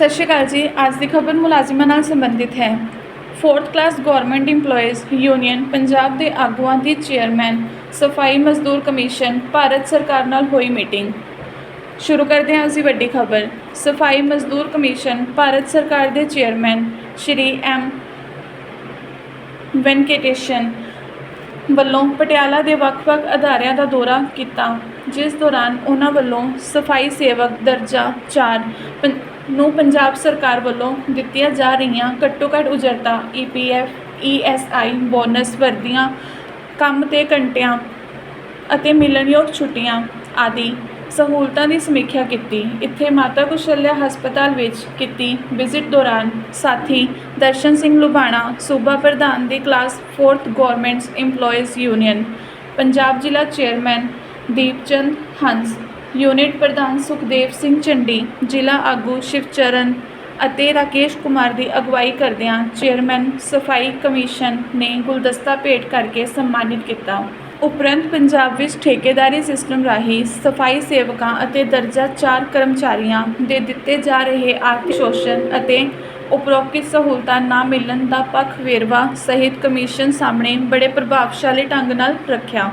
ਸਤਿ ਸ਼੍ਰੀ ਅਕਾਲ ਜੀ। ਅੱਜ ਦੀ ਖਬਰ ਮੁਲਾਜ਼ਮਾਂ ਨਾਲ ਸੰਬੰਧਿਤ ਹੈ। 4th class government EMPLOYEES union Punjab ਦੇ ਆਗੂਆਂ ਦੀ ਚੇਅਰਮੈਨ ਸਫ਼ਾਈ ਮਜ਼ਦੂਰ ਕਮਿਸ਼ਨ, ਭਾਰਤ ਸਰਕਾਰ ਨਾਲ ਹੋਈ ਮੀਟਿੰਗ। ਸ਼ੁਰੂ ਕਰਦੇ ਹਾਂ ਅਸੀਂ ਵੱਡੀ ਖਬਰ। ਸਫ਼ਾਈ ਮਜ਼ਦੂਰ ਕਮਿਸ਼ਨ, ਭਾਰਤ ਸਰਕਾਰ ਦੇ ਚੇਅਰਮੈਨ ਸ਼੍ਰੀ ਐਮ ਵੈਂਕਟੇਸ਼ਨ ਵੱਲੋਂ ਪਟਿਆਲਾ ਦੇ ਵੱਖ-ਵੱਖ ਅਦਾਰਿਆਂ ਦਾ ਦੌਰਾ ਕੀਤਾ। ਜਿਸ ਦੌਰਾਨ ਉਹਨਾਂ ਵੱਲੋਂ ਸਫ਼ਾਈ ਸੇਵਕ ਦਰਜਾ 4 ਪੰ- ਨੂੰ ਪੰਜਾਬ ਸਰਕਾਰ ਵੱਲੋਂ ਦਿੱਤੀਆਂ ਜਾ ਰਹੀਆਂ ਘੱਟੋ-ਘੱਟ ਉਜਰਤਾ ਈਪੀਐਫ ਈਐਸਆਈ ਬੋਨਸ, ਵਰਦੀਆਂ, ਕੰਮ ਤੇ ਘੰਟਿਆਂ ਅਤੇ ਮਿਲਣਯੋਗ ਛੁੱਟੀਆਂ ਆਦਿ ਸਹੂਲਤਾਂ ਦੀ ਸਮੀਖਿਆ ਕੀਤੀ। ਇੱਥੇ ਮਾਤਾ ਕੁਸ਼ਲਿਆ ਹਸਪਤਾਲ ਵਿੱਚ ਕੀਤੀ ਵਿਜ਼ਿਟ ਦੌਰਾਨ ਸਾਥੀ ਦਰਸ਼ਨ ਸਿੰਘ ਲੁਬਾਣਾ ਸੂਬਾ ਪ੍ਰਧਾਨ ਦੀ class 4th governments EMPLOYEES union, Punjab ਜ਼ਿਲ੍ਹਾ ਚੇਅਰਮੈਨ ਦੀਪਚੰਦ ਹੰਸ ਯੂਨਿਟ ਪ੍ਰਧਾਨ ਸੁਖਦੇਵ ਸਿੰਘ ਚੰਡੀ, ਜ਼ਿਲ੍ਹਾ ਆਗੂ ਸ਼ਿਵਚਰਨ ਅਤੇ ਰਾਕੇਸ਼ ਕੁਮਾਰ ਦੀ ਅਗਵਾਈ ਕਰਦਿਆਂ ਚੇਅਰਮੈਨ ਸਫ਼ਾਈ ਕਮਿਸ਼ਨ ਨੇ ਗੁਲਦਸਤਾ ਭੇਟ ਕਰਕੇ ਸਨਮਾਨਿਤ ਕੀਤਾ। ਉਪਰੰਤ ਪੰਜਾਬ ਵਿੱਚ ਠੇਕੇਦਾਰੀ ਸਿਸਟਮ ਰਾਹੀਂ ਸਫ਼ਾਈ ਸੇਵਕਾਂ ਅਤੇ ਦਰਜਾ 4 ਕਰਮਚਾਰੀਆਂ ਦੇ ਦਿੱਤੇ ਜਾ ਰਹੇ ਆਰਥਿਕ ਸ਼ੋਸ਼ਣ ਅਤੇ ਉਪਰੋਕਤ ਸਹੂਲਤਾਂ ਨਾ ਮਿਲਣ ਦਾ ਪੱਖ ਵੇਰਵਾ ਸਹਿਤ ਕਮਿਸ਼ਨ ਸਾਹਮਣੇ ਬੜੇ ਪ੍ਰਭਾਵਸ਼ਾਲੀ ਢੰਗ ਨਾਲ ਰੱਖਿਆ।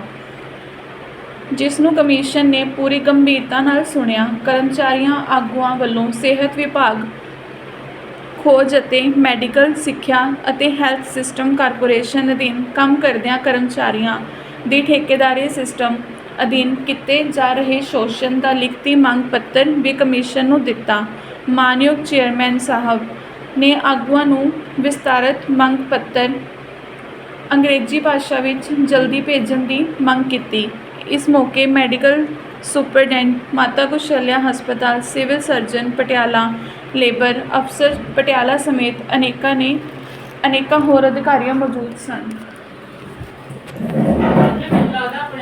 ਜਿਸ ਨੂੰ ਕਮਿਸ਼ਨ ਨੇ ਪੂਰੀ ਗੰਭੀਰਤਾ ਨਾਲ ਸੁਣਿਆ, ਕਰਮਚਾਰੀਆਂ ਆਗੂਆਂ ਵੱਲੋਂ ਸਿਹਤ ਵਿਭਾਗ ਖੋਜ ਅਤੇ ਮੈਡੀਕਲ ਸਿੱਖਿਆ ਅਤੇ ਹੈਲਥ ਸਿਸਟਮ ਕਾਰਪੋਰੇਸ਼ਨ ਅਧੀਨ ਕੰਮ ਕਰਦਿਆਂ ਕਰਮਚਾਰੀਆਂ ਦੀ ਠੇਕੇਦਾਰੀ ਸਿਸਟਮ ਅਧੀਨ ਕੀਤੇ ਜਾ ਰਹੇ ਸ਼ੋਸ਼ਣ ਦਾ ਲਿਖਤੀ ਮੰਗ ਪੱਤਰ ਵੀ ਕਮਿਸ਼ਨ ਨੂੰ ਦਿੱਤਾ। ਮਾਨਯੋਗ ਚੇਅਰਮੈਨ ਸਾਹਿਬ ਨੇ ਆਗੂਆਂ ਨੂੰ ਵਿਸਤਾਰਤ ਮੰਗ ਪੱਤਰ ਅੰਗਰੇਜ਼ੀ ਭਾਸ਼ਾ ਵਿੱਚ ਜਲਦੀ ਭੇਜਣ ਦੀ ਮੰਗ ਕੀਤੀ। ਇਸ ਮੌਕੇ ਮੈਡੀਕਲ ਸੁਪਰਡੈਂਟ ਮਾਤਾ ਕੁਸ਼ਲਿਆ ਹਸਪਤਾਲ, ਸਿਵਲ ਸਰਜਨ ਪਟਿਆਲਾ, ਲੇਬਰ ਅਫਸਰ ਪਟਿਆਲਾ ਸਮੇਤ ਅਨੇਕਾਂ ਨੇ, ਅਨੇਕਾਂ ਹੋਰ ਅਧਿਕਾਰੀਆਂ ਮੌਜੂਦ ਸਨ।